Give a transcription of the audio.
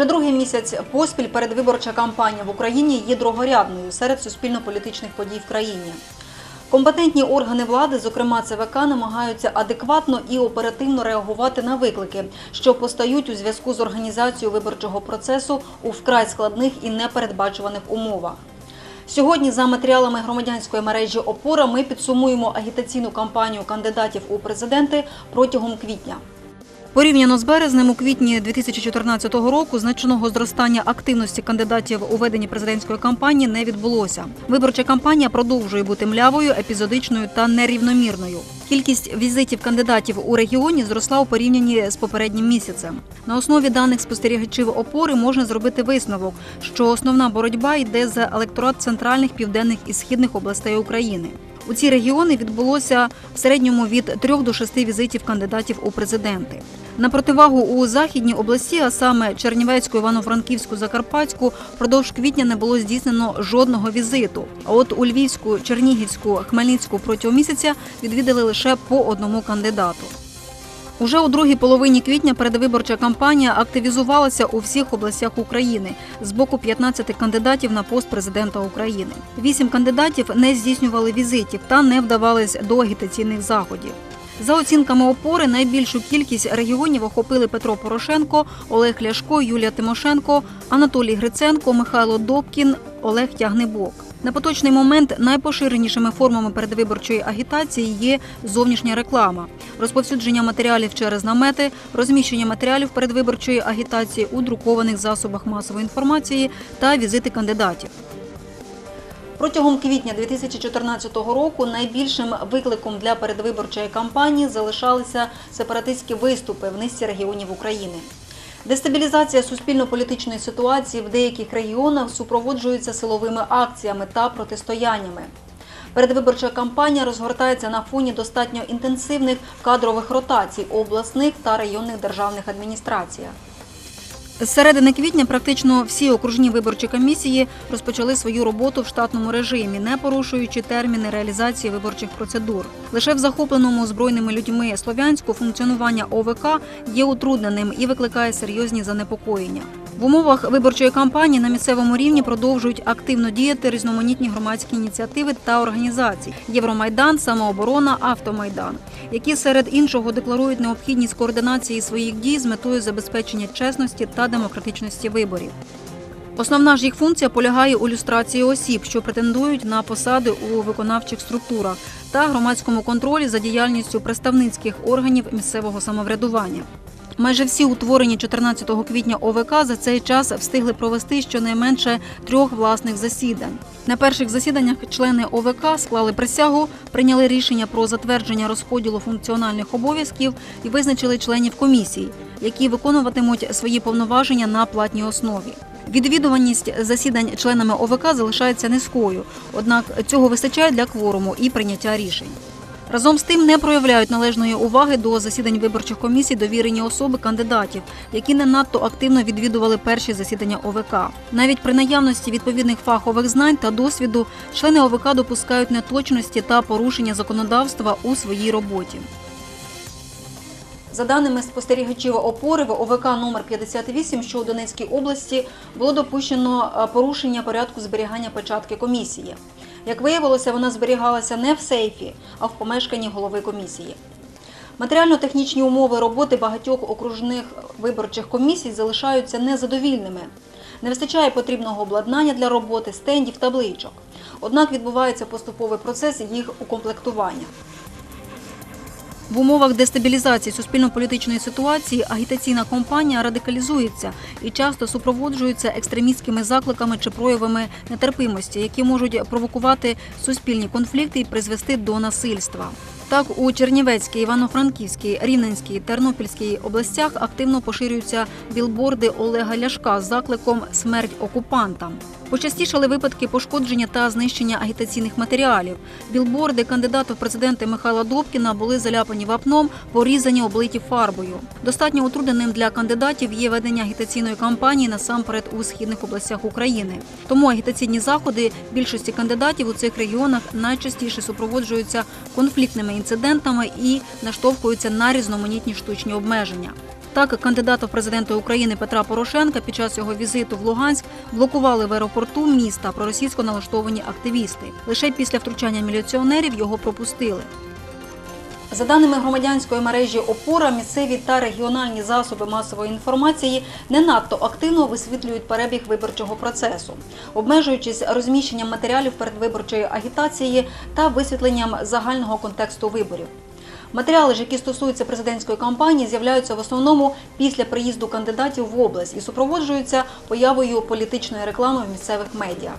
Вже другий місяць поспіль передвиборча кампанія в Україні є другорядною серед суспільно-політичних подій в країні. Компетентні органи влади, зокрема ЦВК, намагаються адекватно і оперативно реагувати на виклики, що постають у зв'язку з організацією виборчого процесу у вкрай складних і непередбачуваних умовах. Сьогодні, за матеріалами громадянської мережі ОПОРА, ми підсумуємо агітаційну кампанію кандидатів у президенти протягом квітня. Порівняно з березнем у квітні 2014 року значного зростання активності кандидатів у веденні президентської кампанії не відбулося. Виборча кампанія продовжує бути млявою, епізодичною та нерівномірною. Кількість візитів кандидатів у регіоні зросла у порівнянні з попереднім місяцем. На основі даних спостерігачів опори можна зробити висновок, що основна боротьба йде за електорат центральних, південних і східних областей України. У ці регіони відбулося в середньому від 3 до 6 візитів кандидатів у президенти. На противагу у західній області, а саме Чернівецьку, Івано-Франківську, Закарпатську, впродовж квітня не було здійснено жодного візиту. А от у Львівську, Чернігівську, Хмельницьку протягом місяця відвідали лише по одному кандидату. Уже у другій половині квітня передвиборча кампанія активізувалася у всіх областях України з боку 15 кандидатів на пост президента України. Вісім кандидатів не здійснювали візитів та не вдавались до агітаційних заходів. За оцінками опори, найбільшу кількість регіонів охопили Петро Порошенко, Олег Ляшко, Юлія Тимошенко, Анатолій Гриценко, Михайло Добкін, Олег Тягнебок. На поточний момент найпоширенішими формами передвиборчої агітації є зовнішня реклама, розповсюдження матеріалів через намети, розміщення матеріалів передвиборчої агітації у друкованих засобах масової інформації та візити кандидатів. Протягом квітня 2014 року найбільшим викликом для передвиборчої кампанії залишалися сепаратистські виступи в низці регіонів України. Дестабілізація суспільно-політичної ситуації в деяких регіонах супроводжується силовими акціями та протистояннями. Передвиборча кампанія розгортається на фоні достатньо інтенсивних кадрових ротацій у обласних та районних державних адміністраціях. З середини квітня практично всі окружні виборчі комісії розпочали свою роботу в штатному режимі, не порушуючи терміни реалізації виборчих процедур. Лише в захопленому збройними людьми Слов'янську функціонування ОВК є утрудненим і викликає серйозні занепокоєння. В умовах виборчої кампанії на місцевому рівні продовжують активно діяти різноманітні громадські ініціативи та організації Євромайдан, Самооборона, Автомайдан, які серед іншого декларують необхідність координації своїх дій з метою забезпечення чесності та демократичності виборів. Основна ж їх функція полягає у люстрації осіб, що претендують на посади у виконавчих структурах та громадському контролі за діяльністю представницьких органів місцевого самоврядування. Майже всі утворені 14 квітня ОВК за цей час встигли провести щонайменше трьох власних засідань. На перших засіданнях члени ОВК склали присягу, прийняли рішення про затвердження розподілу функціональних обов'язків і визначили членів комісій, які виконуватимуть свої повноваження на платній основі. Відвідуваність засідань членами ОВК залишається низькою, однак цього вистачає для кворуму і прийняття рішень. Разом з тим не проявляють належної уваги до засідань виборчих комісій довірені особи кандидатів, які не надто активно відвідували перші засідання ОВК. Навіть при наявності відповідних фахових знань та досвіду члени ОВК допускають неточності та порушення законодавства у своїй роботі. За даними спостерігачів опори в ОВК номер 58, що у Донецькій області було допущено е, порушення порядку зберігання печатки комісії. Як виявилося, вона зберігалася не в сейфі, а в помешканні голови комісії. Матеріально-технічні умови роботи багатьох окружних виборчих комісій залишаються незадовільними. Не вистачає потрібного обладнання для роботи, стендів, табличок. Однак відбувається поступовий процес їх укомплектування. В умовах дестабілізації суспільно-політичної ситуації агітаційна кампанія радикалізується і часто супроводжується екстремістськими закликами чи проявами нетерпимості, які можуть провокувати суспільні конфлікти і призвести до насильства. Так, у Чернівецькій, Івано-Франківській, Рівненській, Тернопільській областях активно поширюються білборди Олега Ляшка з закликом Смерть окупантам. Почастішали випадки пошкодження та знищення агітаційних матеріалів. Білборди кандидата в президенти Михайла Добкіна були заляпані вапном, порізані, облиті фарбою. Достатньо утрудненим для кандидатів є ведення агітаційної кампанії насамперед у східних областях України. Тому агітаційні заходи більшості кандидатів у цих регіонах найчастіше супроводжуються конфліктними інцидентами і наштовхуються на різноманітні штучні обмеження. Так, кандидата в президенти України Петра Порошенка під час його візиту в Луганськ блокували в аеропорту міста проросійсько налаштовані активісти. Лише після втручання міліціонерів його пропустили. За даними громадянської мережі Опора, місцеві та регіональні засоби масової інформації не надто активно висвітлюють перебіг виборчого процесу, обмежуючись розміщенням матеріалів передвиборчої агітації та висвітленням загального контексту виборів. Матеріали ж, які стосуються президентської кампанії, з'являються в основному після приїзду кандидатів в область і супроводжуються появою політичної реклами в місцевих медіа.